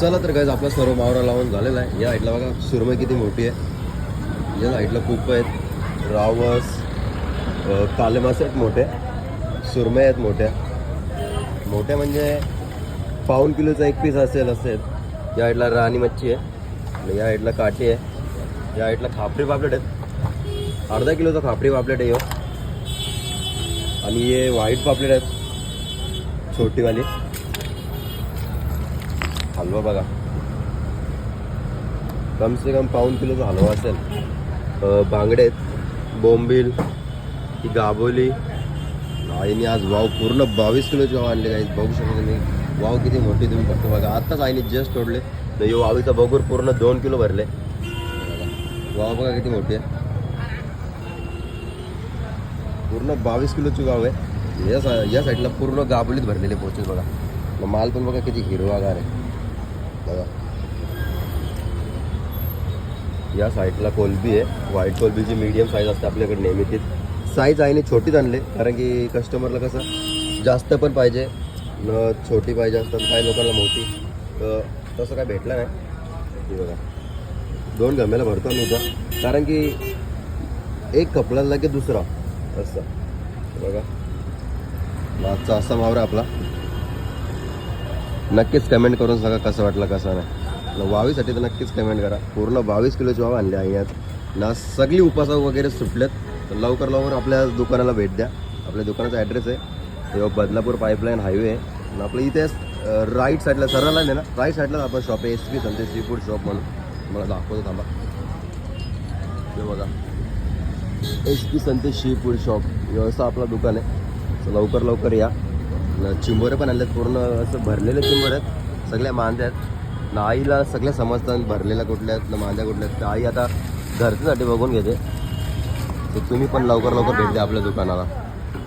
चला तर काय आपला सर्व मावरा लावून झालेला आहे. या साईडला बघा सुरमई किती मोठी आहे. या साईडला खूप आहेत. रावस काले मासे आहेत मोठे. सुरमई आहेत मोठ्या. मोठ्या म्हणजे पाऊन किलोचा एक पीस असेल असेल या साईडला राणी मच्छी आहे. आणि या साईडला काठी आहे. या साईडला खापरी पापलेट आहेत. अर्धा किलोचा खापरी पापलेट आहे ह्यो. आणि हे व्हाईट पापलेट आहेत. छोटीवाली. हलवा बघा. कम से कम पाऊन किलोचा हलवा असेल. बांगडेत बांगडे बोंबील ही गाबोली आईने आज वाव पूर्ण बावीस किलोची वाव आणले काही बघू शकता तुम्ही. वाव किती मोठी तुम्ही फक्त बघा. आत्ताच आईने जस्ट तोडले. तर यो वावीचा बघूर पूर्ण दोन किलो भरले. वाव बघा किती मोठी आहे. पूर्ण बावीस किलोची वाव आहे. या सा या साईडला पूर्ण गाबोलीत भरलेले पोचेस बघा. मग माल पण बघा किती हिरवागार आहे. बघा. या साईडला कोलबी आहे. व्हाईट कोलबीची मीडियम साईज असते आपल्याकडे नेहमी तीच साईज आईने छोटीच आणले. कारण की कस्टमरला कसं जास्त पण पाहिजे न छोटी पाहिजे असतात काही लोकांना मोठी. तर तसं काय भेटलं नाही. बघा. दोन गमेला भरतो मी इथं. कारण की एक कपड्याला की दुसरा. असं. बघा. मागचा असा मावरा आपला. नक्कीच कमेंट करून सांगा कसं वाटलं कसं नाही. वावीसाठी तर नक्कीच कमेंट करा. पूर्ण बावीस किलोची वाव आणली आहे यात ना सगळी उपासा वगैरे सुटलेत तर लवकर लवकर आपल्या दुकानाला भेट द्या. आपल्या दुकानाचा ॲड्रेस आहे. तेव्हा बदलापूर पाईपलाईन हायवे आहे. आणि आपलं इथे राईट साईडला सरळ आहे ना राईट साईडला आपण शॉप आहे S P Sandesh sea food shop म्हणून. मला दाखवतो थांबा. हे बघा. S P Santesh sea food shop व्यवस्था आपला दुकान आहे. लवकर लवकर या. चिंबरं पण आणलेत पूर्ण असं भरलेले चिंबर आहेत. सगळ्या मांद्या आहेत. ना आईला सगळ्या समजतात भरलेल्या कुठल्या आहेत ना मांद्या कुठल्या आहेत. आई आता घरच्यासाठी बघून घेते. तर तुम्ही पण लवकर लवकर भेट द्या आपल्या दुकानाला.